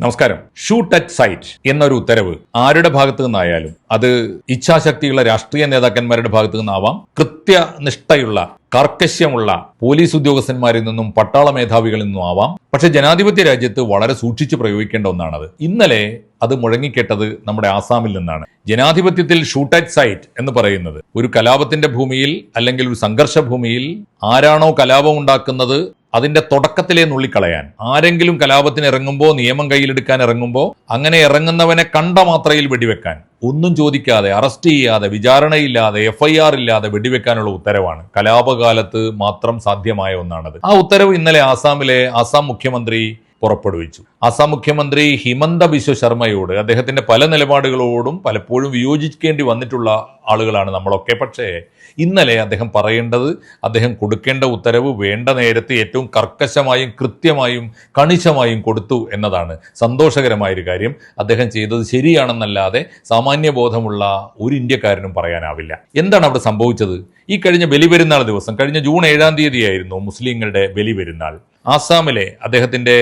നമസ്കാരം. Shoot at sight എന്നൊരു ഉത്തരവ് ആരുടെ ഭാഗത്തു നിന്നായാലും അത് ഇച്ഛാശക്തിയുള്ള രാഷ്ട്രീയ നേതാക്കന്മാരുടെ ഭാഗത്തു നിന്നാവാം. കൃത്യനിഷ്ഠയുള്ള കർക്കശ്യമുള്ള പോലീസ് ഉദ്യോഗസ്ഥന്മാരിൽ നിന്നും പട്ടാള മേധാവികളിൽ നിന്നും ആവാം. പക്ഷെ ജനാധിപത്യ രാജ്യത്ത് വളരെ സൂക്ഷിച്ച് പ്രയോഗിക്കേണ്ട ഒന്നാണത്. ഇന്നലെ അത് മുഴങ്ങിക്കേട്ടത് നമ്മുടെ ആസാമിൽ നിന്നാണ്. ജനാധിപത്യത്തിൽ ഷൂട്ട് അറ്റ് സൈറ്റ് എന്ന് പറയുന്നത് ഒരു കലാപത്തിന്റെ ഭൂമിയിൽ അല്ലെങ്കിൽ ഒരു സംഘർഷ ഭൂമിയിൽ ആരാണോ കലാപം ഉണ്ടാക്കുന്നത് അതിന്റെ തുടക്കത്തിലേ നുള്ളിക്കളയാൻ. ആരെങ്കിലും കലാപത്തിന് ഇറങ്ങുമ്പോൾ നിയമം കയ്യിലെടുക്കാൻ ഇറങ്ങുമ്പോൾ അങ്ങനെ ഇറങ്ങുന്നവനെ കണ്ട മാത്രയിൽ വെടിവെക്കാൻ. ഒന്നും ചോദിക്കാതെ അറസ്റ്റ് ചെയ്യാതെ വിചാരണയില്ലാതെ എഫ് ഐ ആർ ഇല്ലാതെ വെടിവെക്കാനുള്ള ഉത്തരവാണ്. കലാപകാലത്ത് മാത്രം സാധ്യമായ ഒന്നാണത്. ആ ഉത്തരവ് ഇന്നലെ ആസാമിലെ ആസാം മുഖ്യമന്ത്രി പുറപ്പെടുവിച്ചു. അസം മുഖ്യമന്ത്രി ഹിമന്ത ബിശ്വ ശർമ്മയോട് അദ്ദേഹത്തിന്റെ പല നിലപാടുകളോടും പലപ്പോഴും വിയോജിക്കേണ്ടി വന്നിട്ടുള്ള ആളുകളാണ് നമ്മളൊക്കെ. പക്ഷേ ഇന്നലെ അദ്ദേഹം പറയേണ്ടത് അദ്ദേഹം കൊടുക്കേണ്ട ഉത്തരവ് വേണ്ട നേരത്തെ ഏറ്റവും കർക്കശമായും കൃത്യമായും കണിശമായും കൊടുത്തു എന്നതാണ് സന്തോഷകരമായൊരു കാര്യം. അദ്ദേഹം ചെയ്തത് ശരിയാണെന്നല്ലാതെ സാമാന്യ ബോധമുള്ള ഒരു ഇന്ത്യക്കാരനും പറയാനാവില്ല. എന്താണ് അവിടെ സംഭവിച്ചത്? ഈ കഴിഞ്ഞ ബലിപെരുന്നാൾ ദിവസം കഴിഞ്ഞ ജൂൺ ഏഴാം തീയതിയായിരുന്നു മുസ്ലിങ്ങളുടെ ബലിപെരുന്നാൾ. ആസാമിലെ അദ്ദേഹത്തിന്റെ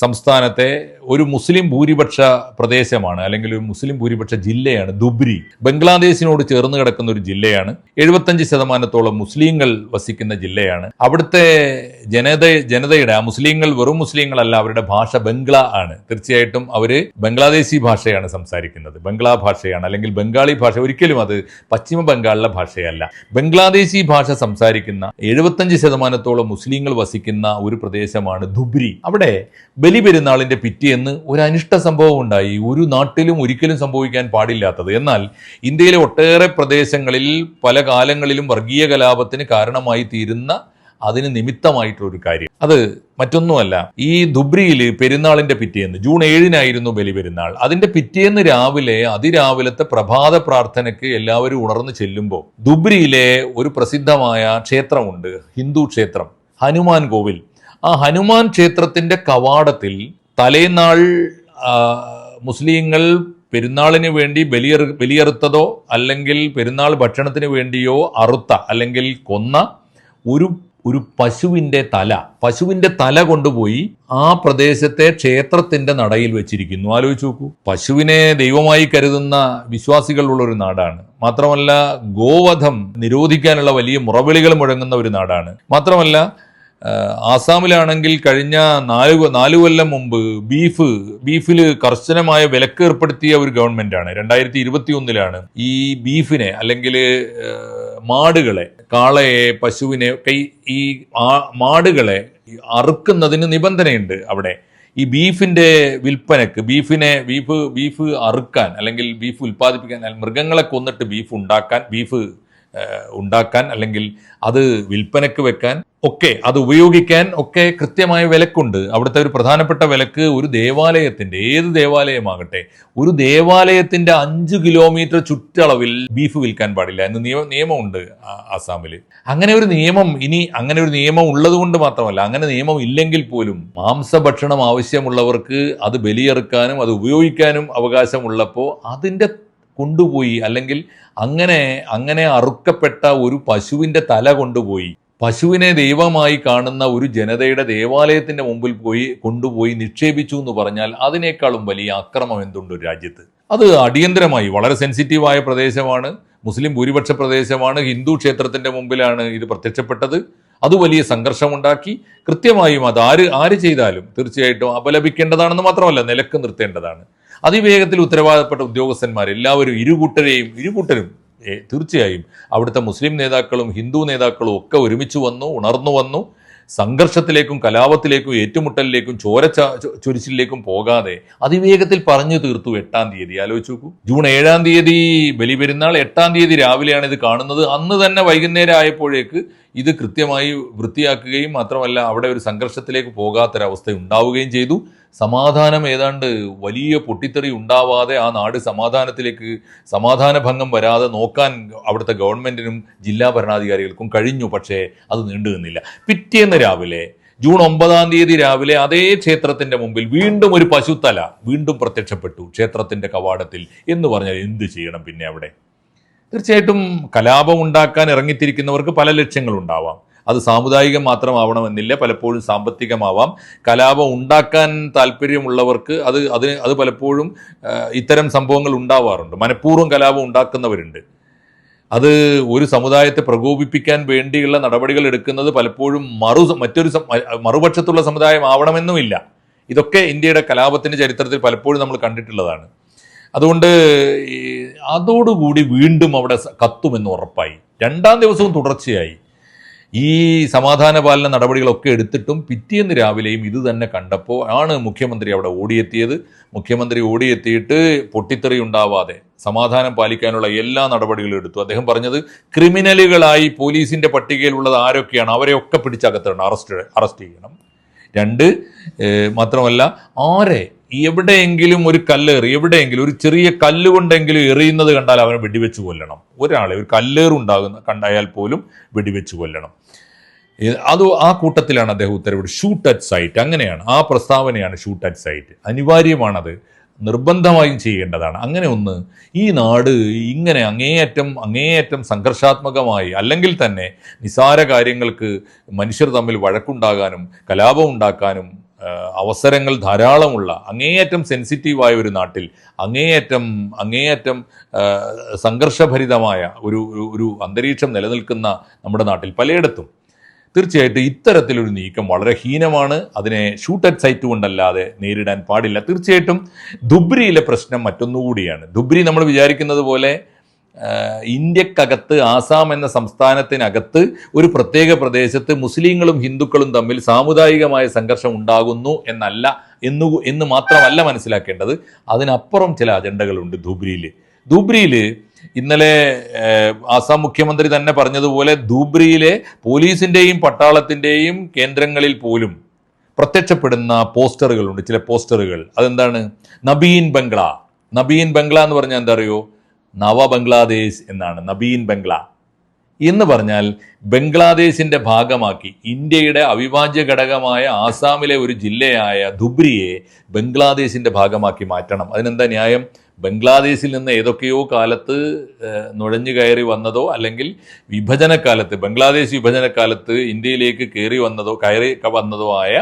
സംസ്ഥാനത്തെ ഒരു മുസ്ലിം ഭൂരിപക്ഷ പ്രദേശമാണ് അല്ലെങ്കിൽ ഒരു മുസ്ലിം ഭൂരിപക്ഷ ജില്ലയാണ് ദുബ്രി. ബംഗ്ലാദേശിനോട് ചേർന്ന് കിടക്കുന്ന ഒരു ജില്ലയാണ്. എഴുപത്തഞ്ച് ശതമാനത്തോളം മുസ്ലിങ്ങൾ വസിക്കുന്ന ജില്ലയാണ്. അവിടുത്തെ ജനത ജനതയുടെ ആ മുസ്ലിങ്ങൾ വെറും മുസ്ലിങ്ങളല്ല അവരുടെ ഭാഷ ബംഗ്ല ആണ്. തീർച്ചയായിട്ടും അവർ ബംഗ്ലാദേശി ഭാഷയാണ് സംസാരിക്കുന്നത്. ബംഗ്ലാ ഭാഷയാണ് അല്ലെങ്കിൽ ബംഗാളി ഭാഷ. ഒരിക്കലും അത് പശ്ചിമ ബംഗാളിലെ ഭാഷയല്ല. ബംഗ്ലാദേശി ഭാഷ സംസാരിക്കുന്ന എഴുപത്തഞ്ച് ശതമാനത്തോളം മുസ്ലിങ്ങൾ വസിക്കുന്ന ഒരു പ്രദേശമാണ് ധുബ്രി. അവിടെ ബലിപെരുന്നാളിന്റെ പിറ്റേന്ന് ഒരു അനിഷ്ട സംഭവം ഉണ്ടായി. ഒരു നാട്ടിലും ഒരിക്കലും സംഭവിക്കാൻ പാടില്ലാത്തത്. എന്നാൽ ഇന്ത്യയിലെ ഒട്ടേറെ പ്രദേശങ്ങളിൽ പല കാലങ്ങളിലും വർഗീയ കലാപത്തിന് കാരണമായി തീരുന്ന അതിന് നിമിത്തമായിട്ടുള്ള ഒരു കാര്യം. അത് മറ്റൊന്നുമല്ല. ഈ ദുബ്രിയിൽ പെരുന്നാളിന്റെ പിറ്റേന്ന് ജൂൺ ഏഴിനായിരുന്നു ബലിപെരുന്നാൾ. അതിന്റെ പിറ്റേന്ന് രാവിലെ അതിരാവിലത്തെ പ്രഭാത പ്രാർത്ഥനയ്ക്ക് എല്ലാവരും ഉണർന്നു ചെല്ലുമ്പോൾ ദുബ്രിയിലെ ഒരു പ്രസിദ്ധമായ ക്ഷേത്രമുണ്ട്. ഹിന്ദു ക്ഷേത്രം. ഹനുമാൻ കോവിൽ. ആ ഹനുമാൻ ക്ഷേത്രത്തിന്റെ കവാടത്തിൽ തലേനാൾ മുസ്ലിങ്ങൾ പെരുന്നാളിന് വേണ്ടി ബലിയർ ബലിയറുത്തതോ അല്ലെങ്കിൽ പെരുന്നാൾ ഭക്ഷണത്തിന് വേണ്ടിയോ അറുത്ത അല്ലെങ്കിൽ കൊന്ന ഒരു ഒരു പശുവിന്റെ തല പശുവിന്റെ തല കൊണ്ടുപോയി ആ പ്രദേശത്തെ ക്ഷേത്രത്തിന്റെ നടയിൽ വെച്ചിരിക്കുന്നു. ആലോചിച്ച് നോക്കൂ. പശുവിനെ ദൈവമായി കരുതുന്ന വിശ്വാസികളുള്ള ഒരു നാടാണ്. മാത്രമല്ല ഗോവധം നിരോധിക്കാനുള്ള വലിയ മുറവിളികൾ മുഴങ്ങുന്ന ഒരു നാടാണ്. മാത്രമല്ല ആസാമിലാണെങ്കിൽ കഴിഞ്ഞ നാല് നാല് കൊല്ലം മുമ്പ് ബീഫ് ബീഫിൽ കർശനമായ വിലക്ക് ഏർപ്പെടുത്തിയ ഒരു ഗവൺമെന്റാണ്. രണ്ടായിരത്തി ഇരുപത്തി ഒന്നിലാണ് ഈ ബീഫിനെ അല്ലെങ്കിൽ മാടുകളെ കാളയെ പശുവിനെ ഒക്കെ ഈ- മാടുകളെ അറുക്കുന്നതിന് നിബന്ധനയുണ്ട് അവിടെ. ഈ ബീഫിന്റെ വിൽപ്പനക്ക് ബീഫിനെ ബീഫ് ബീഫ് അറുക്കാൻ അല്ലെങ്കിൽ ബീഫ് ഉൽപ്പാദിപ്പിക്കാൻ മൃഗങ്ങളെ കൊന്നിട്ട് ബീഫ് ഉണ്ടാക്കാൻ ബീഫ് ഉണ്ടാക്കാൻ അല്ലെങ്കിൽ അത് വിൽപ്പനക്ക് വെക്കാൻ ഒക്കെ അത് ഉപയോഗിക്കാൻ ഒക്കെ കൃത്യമായ വിലക്കുണ്ട്. അവിടുത്തെ ഒരു പ്രധാനപ്പെട്ട വിലക്ക് ഒരു ദേവാലയത്തിന്റെ ഏത് ദേവാലയമാകട്ടെ ഒരു ദേവാലയത്തിന്റെ അഞ്ച് കിലോമീറ്റർ ചുറ്റളവിൽ ബീഫ് വിൽക്കാൻ പാടില്ല എന്ന് നിയമ നിയമമുണ്ട് ആസാമിൽ അങ്ങനെ ഒരു നിയമം ഇനി അങ്ങനെ ഒരു നിയമം ഉള്ളത് കൊണ്ട് മാത്രമല്ല അങ്ങനെ നിയമം ഇല്ലെങ്കിൽ പോലും മാംസഭക്ഷണം ആവശ്യമുള്ളവർക്ക് അത് ബലിയെറുക്കാനും അത് ഉപയോഗിക്കാനും അവകാശമുള്ളപ്പോൾ അതിന്റെ കൊണ്ടുപോയി അല്ലെങ്കിൽ അങ്ങനെ അങ്ങനെ അറുക്കപ്പെട്ട ഒരു പശുവിന്റെ തല കൊണ്ടുപോയി. പശുവിനെ ദൈവമായി കാണുന്ന ഒരു ജനതയുടെ ദേവാലയത്തിന്റെ മുമ്പിൽ പോയി കൊണ്ടുപോയി നിക്ഷേപിച്ചു എന്ന് പറഞ്ഞാൽ അതിനേക്കാളും വലിയ അക്രമം എന്തുണ്ട് ഒരു രാജ്യത്ത്? അത് അടിയന്തരമായി വളരെ സെൻസിറ്റീവായ പ്രദേശമാണ് മുസ്ലിം ഭൂരിപക്ഷ പ്രദേശമാണ് ഹിന്ദു ക്ഷേത്രത്തിന്റെ മുമ്പിലാണ് ഇത് പ്രത്യക്ഷപ്പെട്ടത്. അത് വലിയ സംഘർഷമുണ്ടാക്കി. കൃത്യമായും അത് ആര് ആര് ചെയ്താലും തീർച്ചയായിട്ടും അപലപിക്കേണ്ടതാണെന്ന് മാത്രമല്ല നിലയ്ക്ക് നിർത്തേണ്ടതാണ്. അതിവേഗത്തിൽ ഉത്തരവാദപ്പെട്ട ഉദ്യോഗസ്ഥന്മാർ എല്ലാവരും ഇരുകൂട്ടരെയും ഇരുകൂട്ടരും തീർച്ചയായും അവിടുത്തെ മുസ്ലിം നേതാക്കളും ഹിന്ദു നേതാക്കളും ഒക്കെ ഒരുമിച്ച് വന്നു ഉണർന്നു വന്നു. സംഘർഷത്തിലേക്കും കലാപത്തിലേക്കും ഏറ്റുമുട്ടലിലേക്കും ചോര ചൊരിച്ചിലേക്കും പോകാതെ അതിവേഗത്തിൽ പറഞ്ഞു തീർത്തു എട്ടാം തീയതി. ആലോചിച്ച് നോക്കൂ. ജൂൺ ഏഴാം തീയതി ബലിപെരുന്നാൾ എട്ടാം തീയതി രാവിലെയാണ് ഇത് കാണുന്നത്. അന്ന് തന്നെ വൈകുന്നേരം ആയപ്പോഴേക്ക് ഇത് കൃത്യമായി വൃത്തിയാക്കുകയും മാത്രമല്ല അവിടെ ഒരു സംഘർഷത്തിലേക്ക് പോകാത്തൊരവസ്ഥ ഉണ്ടാവുകയും ചെയ്തു. സമാധാനം ഏതാണ്ട് വലിയ പൊട്ടിത്തെറി ഉണ്ടാവാതെ ആ നാട് സമാധാനത്തിലേക്ക് സമാധാന ഭംഗം വരാതെ നോക്കാൻ അവിടുത്തെ ഗവൺമെന്റിനും ജില്ലാ ഭരണാധികാരികൾക്കും കഴിഞ്ഞു. പക്ഷേ അത് നീണ്ടു നിന്നില്ല. പിറ്റേന്ന് രാവിലെ ജൂൺ ഒമ്പതാം തീയതി രാവിലെ അതേ ക്ഷേത്രത്തിന്റെ മുമ്പിൽ വീണ്ടും ഒരു പശുത്തല വീണ്ടും പ്രത്യക്ഷപ്പെട്ടു. ക്ഷേത്രത്തിന്റെ കവാടത്തിൽ എന്ന് പറഞ്ഞാൽ എന്ത് ചെയ്യണം പിന്നെ അവിടെ? തീർച്ചയായിട്ടും കലാപം ഉണ്ടാക്കാൻ ഇറങ്ങിത്തിരിക്കുന്നവർക്ക് പല ലക്ഷ്യങ്ങളുണ്ടാവാം. അത് സാമുദായികം മാത്രമാവണമെന്നില്ല പലപ്പോഴും സാമ്പത്തികമാവാം. കലാപം ഉണ്ടാക്കാൻ താല്പര്യമുള്ളവർക്ക് അത് അതിന് അത് പലപ്പോഴും ഇത്തരം സംഭവങ്ങൾ ഉണ്ടാവാറുണ്ട്. മനഃപൂർവം കലാപം ഉണ്ടാക്കുന്നവരുണ്ട്. അത് ഒരു സമുദായത്തെ പ്രകോപിപ്പിക്കാൻ വേണ്ടിയുള്ള നടപടികൾ എടുക്കുന്നത് പലപ്പോഴും മറു മറ്റൊരു മറുപക്ഷത്തുള്ള സമുദായം ആവണമെന്നുമില്ല. ഇതൊക്കെ ഇന്ത്യയുടെ കലാപത്തിന്റെ ചരിത്രത്തിൽ പലപ്പോഴും നമ്മൾ കണ്ടിട്ടുള്ളതാണ്. അതുകൊണ്ട് അതോടുകൂടി വീണ്ടും അവിടെ കത്തുമെന്ന് ഉറപ്പായി. രണ്ടാം ദിവസവും തുടർച്ചയായി. ഈ സമാധാന പാലന നടപടികളൊക്കെ എടുത്തിട്ടും പിറ്റേന്ന് രാവിലെയും ഇത് തന്നെ കണ്ടപ്പോൾ ആണ് മുഖ്യമന്ത്രി അവിടെ ഓടിയെത്തിയത്. മുഖ്യമന്ത്രി ഓടിയെത്തിയിട്ട് പൊട്ടിത്തെറി ഉണ്ടാവാതെ സമാധാനം പാലിക്കാനുള്ള എല്ലാ നടപടികളും എടുത്തു. അദ്ദേഹം പറഞ്ഞത് ക്രിമിനലുകളായി പോലീസിന്റെ പട്ടികയിലുള്ളത് ആരൊക്കെയാണ്? അവരെയൊക്കെ പിടിച്ചകത്തിടണം. അറസ്റ്റ് അറസ്റ്റ് ചെയ്യണം. രണ്ട് മാത്രമല്ല ആരെ എവിടെയെങ്കിലും ഒരു കല്ലേറി എവിടെയെങ്കിലും ഒരു ചെറിയ കല്ല് കൊണ്ടെങ്കിലും എറിയുന്നത് കണ്ടാൽ അവനെ വെടിവെച്ച് കൊല്ലണം. ഒരാളെ ഒരു കല്ലേറുണ്ടാകുന്ന കണ്ടായാൽ പോലും വെടിവെച്ച് കൊല്ലണം. അത് ആ കൂട്ടത്തിലാണ് അദ്ദേഹം ഉത്തരവിട്ട് ഷൂട്ട് അറ്റ് സൈറ്റ്. അങ്ങനെയാണ്. ആ പ്രസ്താവനയാണ് ഷൂട്ട് അറ്റ് സൈറ്റ്. അനിവാര്യമാണത്. നിർബന്ധമായും ചെയ്യേണ്ടതാണ്. അങ്ങനെ ഒന്ന് ഈ നാട് ഇങ്ങനെ അങ്ങേയറ്റം അങ്ങേയറ്റം സംഘർഷാത്മകമായി അല്ലെങ്കിൽ തന്നെ നിസാര കാര്യങ്ങൾക്ക് മനുഷ്യർ തമ്മിൽ വഴക്കുണ്ടാകാനും കലാപം ഉണ്ടാക്കാനും അവസരങ്ങൾ ധാരാളമുള്ള അങ്ങേയറ്റം സെൻസിറ്റീവായ ഒരു നാട്ടിൽ അങ്ങേയറ്റം അങ്ങേയറ്റം സംഘർഷഭരിതമായ ഒരു ഒരു- അന്തരീക്ഷം നിലനിൽക്കുന്ന നമ്മുടെ നാട്ടിൽ പലയിടത്തും തീർച്ചയായിട്ടും ഇത്തരത്തിലൊരു നീക്കം വളരെ ഹീനമാണ്. അതിനെ ഷൂട്ട് അറ്റ് സൈറ്റ് കൊണ്ടല്ലാതെ നേരിടാൻ പാടില്ല. തീർച്ചയായിട്ടും ധുബ്രിയിലെ പ്രശ്നം മറ്റൊന്നുകൂടിയാണ്. ധുബ്രി നമ്മൾ വിചാരിക്കുന്നത് പോലെ ഇന്ത്യക്കകത്ത് ആസാം എന്ന സംസ്ഥാനത്തിനകത്ത് ഒരു പ്രത്യേക പ്രദേശത്ത് മുസ്ലിങ്ങളും ഹിന്ദുക്കളും തമ്മിൽ സാമുദായികമായ സംഘർഷം ഉണ്ടാകുന്നു എന്നല്ല എന്നു എന്ന് മാത്രമല്ല മനസ്സിലാക്കേണ്ടത്. അതിനപ്പുറം ചില അജണ്ടകളുണ്ട് ധൂബ്രിയിൽ ധൂബ്രിയിൽ ഇന്നലെ ആസാം മുഖ്യമന്ത്രി തന്നെ പറഞ്ഞതുപോലെ ധൂബ്രിയിലെ പോലീസിന്റെയും പട്ടാളത്തിന്റെയും കേന്ദ്രങ്ങളിൽ പോലും പ്രത്യക്ഷപ്പെടുന്ന പോസ്റ്ററുകളുണ്ട്. ചില പോസ്റ്ററുകൾ. അതെന്താണ്? നബീൻ ബംഗ്ല. നബീൻ ബംഗ്ല എന്ന് പറഞ്ഞാൽ എന്താ അറിയോ? നവ ബംഗ്ലാദേശ് എന്നാണ് നബീൻ ബംഗ്ല. എന്ന് പറഞ്ഞാൽ ബംഗ്ലാദേശിന്റെ ഭാഗമാക്കി ഇന്ത്യയുടെ അവിഭാജ്യ ഘടകമായ ആസാമിലെ ഒരു ജില്ലയായ ധുബ്രിയെ ബംഗ്ലാദേശിന്റെ ഭാഗമാക്കി മാറ്റണം. അതിനെന്താ ന്യായം? ബംഗ്ലാദേശിൽ നിന്ന് ഏതൊക്കെയോ കാലത്ത് നുഴഞ്ഞു കയറി വന്നതോ അല്ലെങ്കിൽ വിഭജനക്കാലത്ത് ബംഗ്ലാദേശ് വിഭജനക്കാലത്ത് ഇന്ത്യയിലേക്ക് കയറി വന്നതോ കയറി വന്നതോ ആയ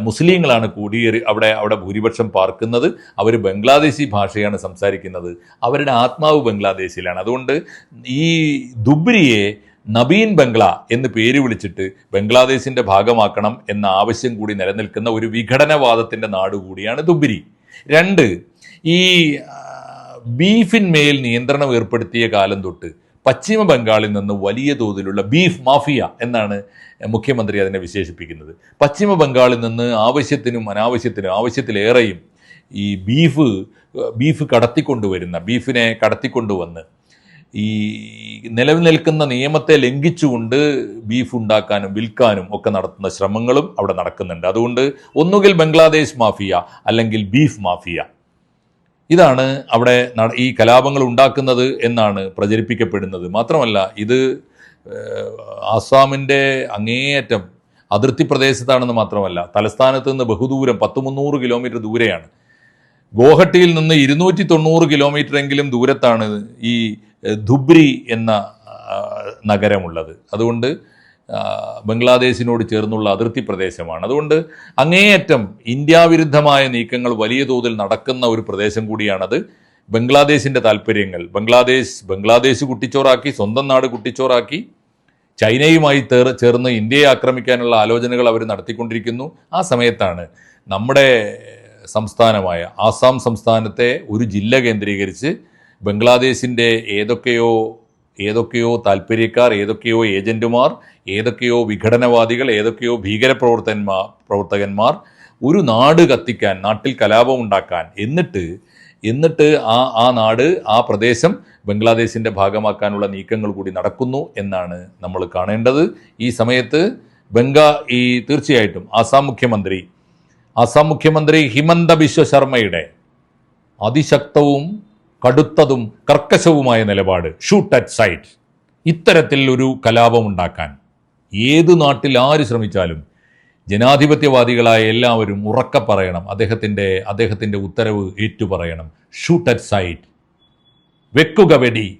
മുസ്ലിങ്ങളാണ് കൂടിയേറി അവിടെ അവിടെ ഭൂരിപക്ഷം പാർക്കുന്നത്. അവർ ബംഗ്ലാദേശി ഭാഷയാണ് സംസാരിക്കുന്നത്. അവരുടെ ആത്മാവ് ബംഗ്ലാദേശിലാണ് അതുകൊണ്ട് ഈ ദുബ്രിയെ നബീൻ ബംഗ്ല എന്ന് പേര് വിളിച്ചിട്ട് ബംഗ്ലാദേശിന്റെ ഭാഗമാക്കണം എന്ന ആവശ്യം കൂടി നിലനിൽക്കുന്ന ഒരു വിഘടനവാദത്തിന്റെ നാട് കൂടിയാണ് ദുബ്രി. രണ്ട് ഈ ബീഫിന്മേൽ നിയന്ത്രണം ഏർപ്പെടുത്തിയ കാലം തൊട്ട് പശ്ചിമ ബംഗാളിൽ നിന്ന് വലിയ തോതിലുള്ള ബീഫ് മാഫിയ എന്നാണ് മുഖ്യമന്ത്രി അതിനെ വിശേഷിപ്പിക്കുന്നത്. പശ്ചിമ ബംഗാളിൽ നിന്ന് ആവശ്യത്തിനും അനാവശ്യത്തിനും ആവശ്യത്തിലേറെയും ഈ ബീഫ് ബീഫ് കടത്തിക്കൊണ്ടുവരുന്ന ബീഫിനെ കടത്തിക്കൊണ്ടുവന്ന് ഈ നിലവിൽ നിൽക്കുന്ന നിയമത്തെ ലംഘിച്ചുകൊണ്ട് ബീഫ് ഉണ്ടാക്കാനും വിൽക്കാനും ഒക്കെ നടത്തുന്ന ശ്രമങ്ങളും അവിടെ നടക്കുന്നുണ്ട്. അതുകൊണ്ട് ഒന്നുകിൽ ബംഗ്ലാദേശ് മാഫിയ അല്ലെങ്കിൽ ബീഫ് മാഫിയ ഇതാണ് അവിടെ ഈ കലാപങ്ങൾ ഉണ്ടാക്കുന്നത് എന്നാണ് പ്രചരിപ്പിക്കപ്പെടുന്നത്. മാത്രമല്ല ഇത് ആസാമിന്റെ അങ്ങേയറ്റം അതിർത്തി പ്രദേശത്താണെന്ന് മാത്രമല്ല തലസ്ഥാനത്ത് നിന്ന് ബഹുദൂരം പത്ത് മുന്നൂറ് കിലോമീറ്റർ ദൂരെയാണ്. ഗോഹട്ടിയിൽ നിന്ന് ഇരുന്നൂറ്റി തൊണ്ണൂറ് കിലോമീറ്റർ എങ്കിലും ദൂരത്താണ് ഈ ധുബ്രി എന്ന നഗരമുള്ളത്. അതുകൊണ്ട് ബംഗ്ലാദേശിനോട് ചേർന്നുള്ള അതിർത്തി പ്രദേശമാണ്. അതുകൊണ്ട് അങ്ങേയറ്റം ഇന്ത്യാവിരുദ്ധമായ നീക്കങ്ങൾ വലിയ തോതിൽ നടക്കുന്ന ഒരു പ്രദേശം കൂടിയാണത് ബംഗ്ലാദേശിന്റെ താല്പര്യങ്ങൾ ബംഗ്ലാദേശ് ബംഗ്ലാദേശ് കുട്ടിച്ചോറാക്കി സ്വന്തം നാട് കുട്ടിച്ചോറാക്കി ചൈനയുമായി തേർ ചേർന്ന് ഇന്ത്യയെ ആക്രമിക്കാനുള്ള ആലോചനകൾ അവർ നടത്തിക്കൊണ്ടിരിക്കുന്നു. ആ സമയത്താണ് നമ്മുടെ സംസ്ഥാനമായ ആസാം സംസ്ഥാനത്തെ ഒരു ജില്ല കേന്ദ്രീകരിച്ച് ബംഗ്ലാദേശിന്റെ ഏതൊക്കെയോ ഏതൊക്കെയോ താല്പര്യക്കാർ ഏതൊക്കെയോ ഏജന്റുമാർ ഏതൊക്കെയോ വിഘടനവാദികൾ ഏതൊക്കെയോ ഭീകരപ്രവർത്തകന്മാർ പ്രവർത്തകന്മാർ ഒരു നാട് കത്തിക്കാൻ നാട്ടിൽ കലാപം ഉണ്ടാക്കാൻ എന്നിട്ട് എന്നിട്ട് ആ ആ നാട് ആ പ്രദേശം ബംഗ്ലാദേശിന്റെ ഭാഗമാക്കാനുള്ള നീക്കങ്ങൾ കൂടി നടക്കുന്നു എന്നാണ് നമ്മൾ കാണേണ്ടത്. ഈ സമയത്ത് ബംഗാ ഈ തീർച്ചയായിട്ടും ആസാം മുഖ്യമന്ത്രി ആസാം മുഖ്യമന്ത്രി ഹിമന്ത ബിശ്വ ശർമ്മയുടെ അതിശക്തവും കടുത്തതും കർക്കശവുമായ നിലപാട്. ഷൂട്ട് അറ്റ് സൈറ്റ് ഇത്തരത്തിൽ ഒരു കലാപം ഉണ്ടാക്കാൻ ഏത് നാട്ടിൽ ആര് ശ്രമിച്ചാലും ജനാധിപത്യവാദികളായ എല്ലാവരും ഉറക്കെ പറയണം. അദ്ദേഹത്തിന്റെ അദ്ദേഹത്തിന്റെ ഉത്തരവ് ഏറ്റുപറയണം. ഷൂട്ട് അറ്റ് സൈറ്റ് വെക്കുക വെടി.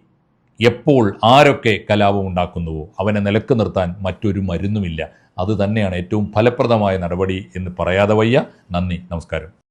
എപ്പോൾ ആരൊക്കെ കലാപം ഉണ്ടാക്കുന്നുവോ അവനെ നിലയ്ക്ക് നിർത്താൻ മറ്റൊരു മരുന്നുമില്ല. അത് തന്നെയാണ് ഏറ്റവും ഫലപ്രദമായ നടപടി എന്ന് പറയാതെ വയ്യ. നന്ദി. നമസ്കാരം.